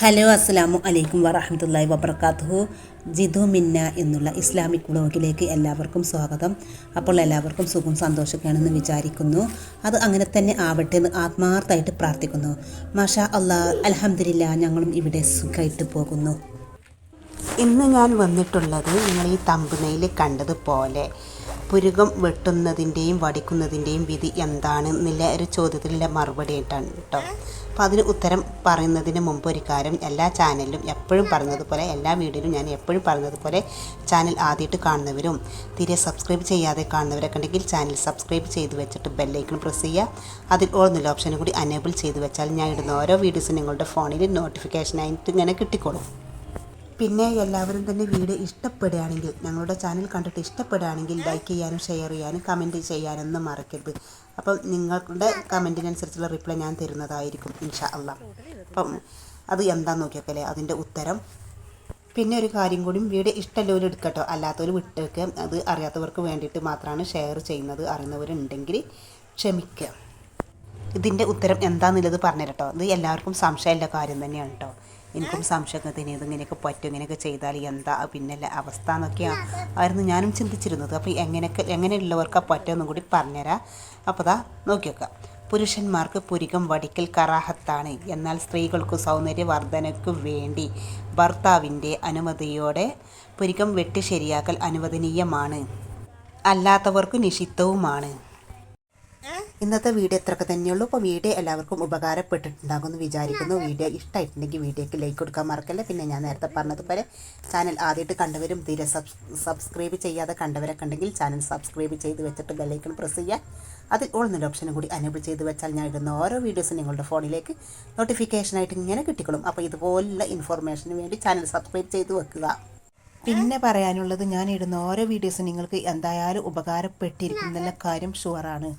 Hello അസ്സലാമു അലൈക്കും വറഹമത്തല്ലാഹി വബർക്കാത്തു ജിദു മിന്ന എന്നുള്ള ഇസ്ലാമിക് വ്ളോഗിലേക്ക് എല്ലാവർക്കും സ്വാഗതം. അപ്പോൾ എല്ലാവർക്കും സുഖം സന്തോഷമൊക്കെയാണെന്ന് വിചാരിക്കുന്നു. അത് അങ്ങനെ തന്നെ ആവട്ടെ എന്ന് ആത്മാർത്ഥമായിട്ട് പ്രാർത്ഥിക്കുന്നു. മാഷാ അള്ളാ അലഹമില്ല ഞങ്ങളും ഇവിടെ സുഖമായിട്ട് പോകുന്നു. ഇന്ന് ഞാൻ വന്നിട്ടുള്ളത് നിങ്ങൾ ഈ തമ്പുനയിൽ കണ്ടതുപോലെ പുരുകം വെട്ടുന്നതിന്റെയും വടിക്കുന്നതിന്റെയും വിധി എന്താണ്? എന്നുള്ള ഒരു ചോദ്യത്തിലുള്ള മറുപടി ആയിട്ടാണ് കേട്ടോ. അപ്പോൾ അതിന് ഉത്തരം പറയുന്നതിന് മുമ്പ് ഒരു കാര്യം എല്ലാ ചാനലിലും എപ്പോഴും പറഞ്ഞതുപോലെ എല്ലാ വീഡിയോയിലും ഞാൻ എപ്പോഴും പറഞ്ഞതുപോലെ ചാനൽ ആദ്യമായിട്ട് കാണുന്നവരും തീരെ സബ്സ്ക്രൈബ് ചെയ്യാതെ കാണുന്നവരൊക്കെ ഉണ്ടെങ്കിൽ ചാനൽ സബ്സ്ക്രൈബ് ചെയ്ത് വെച്ചിട്ട് ബെല്ലൈക്കൺ പ്രസ് ചെയ്യുക. അതിൽ ഓൾ ഓപ്ഷനും കൂടി അനേബിൾ ചെയ്ത് വെച്ചാൽ ഞാൻ ഇടുന്ന ഓരോ വീഡിയോസും നിങ്ങളുടെ ഫോണിൽ നോട്ടിഫിക്കേഷനായിട്ട് ഇങ്ങനെ കിട്ടിക്കോളും. പിന്നെ എല്ലാവരും തന്നെ വീഡിയോ ഇഷ്ടപ്പെടുകയാണെങ്കിൽ ഞങ്ങളുടെ ചാനൽ കണ്ടിട്ട് ഇഷ്ടപ്പെടുകയാണെങ്കിൽ ലൈക്ക് ചെയ്യാനും ഷെയർ ചെയ്യാനും കമന്റ് ചെയ്യാനൊന്നും മറക്കരുത്. അപ്പം നിങ്ങളുടെ കമന്റിനനുസരിച്ചുള്ള റിപ്ലൈ ഞാൻ തരുന്നതായിരിക്കും ഇൻഷാ അല്ല അപ്പം അത് എന്താണെന്ന് നോക്കിയപ്പോലെ അതിന്റെ ഉത്തരം. പിന്നെ ഒരു കാര്യം കൂടി വീഡിയോ ഇഷ്ടമുള്ളവർ എടുക്കട്ടോ. അല്ലാത്തവർ വിട്ടേക്ക്. അത് അറിയാത്തവർക്ക് വേണ്ടിയിട്ട് മാത്രമാണ് ഷെയർ ചെയ്യുന്നത്. അറിയുന്നവരുണ്ടെങ്കിൽ ക്ഷമിക്കുക. ഇതിന്റെ ഉത്തരം എന്താണെന്നുള്ളത് പറഞ്ഞു കേട്ടോ ഇത് എല്ലാവർക്കും സംശയമുള്ള കാര്യം തന്നെയാണ് കേട്ടോ. എനിക്കും സംശയമൊക്കെ തന്നെ ഇതിങ്ങനെയൊക്കെ പറ്റും ഇങ്ങനെയൊക്കെ ചെയ്താൽ എന്താ? പിന്നല്ല അവസ്ഥ എന്നൊക്കെയാണ് ആയിരുന്നു ഞാനും ചിന്തിച്ചിരുന്നത്. അപ്പോൾ എങ്ങനെയൊക്കെ എങ്ങനെയുള്ളവർക്ക് പറ്റുമെന്നും കൂടി പറഞ്ഞുതരാം. അപ്പോൾ ദാ നോക്കി പുരുഷന്മാർക്ക് പുരികം വടിക്കൽ കറാഹത്താണ്. എന്നാൽ സ്ത്രീകൾക്ക് സൗന്ദര്യവർദ്ധനയ്ക്കു വേണ്ടി ഭർത്താവിന്റെ അനുമതിയോടെ പുരികം വെട്ടി ശരിയാക്കൽ അനുവദനീയമാണ്. അല്ലാത്തവർക്ക് നിഷിദ്ധവുമാണ്. ഇന്നത്തെ വീഡിയോ ഇത്രയൊക്കെ തന്നെയുള്ളൂ. അപ്പോൾ വീഡിയോ എല്ലാവർക്കും ഉപകാരപ്പെട്ടിട്ടുണ്ടാകുമെന്ന് വിചാരിക്കുന്നു. വീഡിയോ ഇഷ്ടമായിട്ടുണ്ടെങ്കിൽ വീഡിയോക്ക് ലൈക്ക് കൊടുക്കാൻ മറക്കല്ലേ. പിന്നെ ഞാൻ നേരത്തെ പറഞ്ഞതുപോലെ ചാനൽ ആദ്യമായിട്ട് കണ്ടവരും തീരെ സബ്സ്ക്രൈബ് ചെയ്യാതെ കണ്ടവരൊക്കെ ഉണ്ടെങ്കിൽ ചാനൽ സബ്സ്ക്രൈബ് ചെയ്ത് വെച്ചിട്ട് ബെല്ലൈക്കൺ പ്രസ് ചെയ്യാൻ അതിൽ ഓൾ എന്നുള്ള ഓപ്ഷനും കൂടി അനേബിൾ ചെയ്ത് വെച്ചാൽ ഞാൻ ഇടുന്ന ഓരോ വീഡിയോസും നിങ്ങളുടെ ഫോണിലേക്ക് നോട്ടിഫിക്കേഷനായിട്ട് ഇങ്ങനെ കിട്ടിക്കൊള്ളും. അപ്പോൾ ഇതുപോലുള്ള ഇൻഫോർമേഷന് വേണ്ടി ചാനൽ സബ്സ്ക്രൈബ് ചെയ്ത് വെക്കുക. പിന്നെ പറയാനുള്ളത് ഞാൻ ഇടുന്ന ഓരോ വീഡിയോസും നിങ്ങൾക്ക് എന്തായാലും ഉപകാരപ്പെട്ടിരിക്കുന്ന കാര്യം ഷുവറാണ്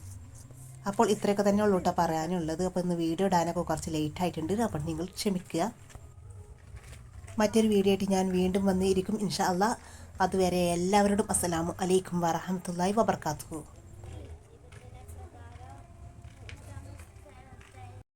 അപ്പോൾ ഇത്രയൊക്കെ തന്നെ ഉള്ളൂ കേട്ടോ പറയാനുള്ളത്. അപ്പോൾ ഇന്ന് വീഡിയോ ഇടാനൊക്കെ കുറച്ച് ലേറ്റ് ആയിട്ടുണ്ട്. അപ്പോൾ നിങ്ങൾ ക്ഷമിക്കുക. മറ്റൊരു വീഡിയോ ആയിട്ട് ഞാൻ വീണ്ടും വന്നിരിക്കും. ഇൻഷാ അല്ലാ അതുവരെ എല്ലാവരോടും അസ്സലാമു അലൈക്കും വറഹമത്തല്ലായി വബർക്കാത്തു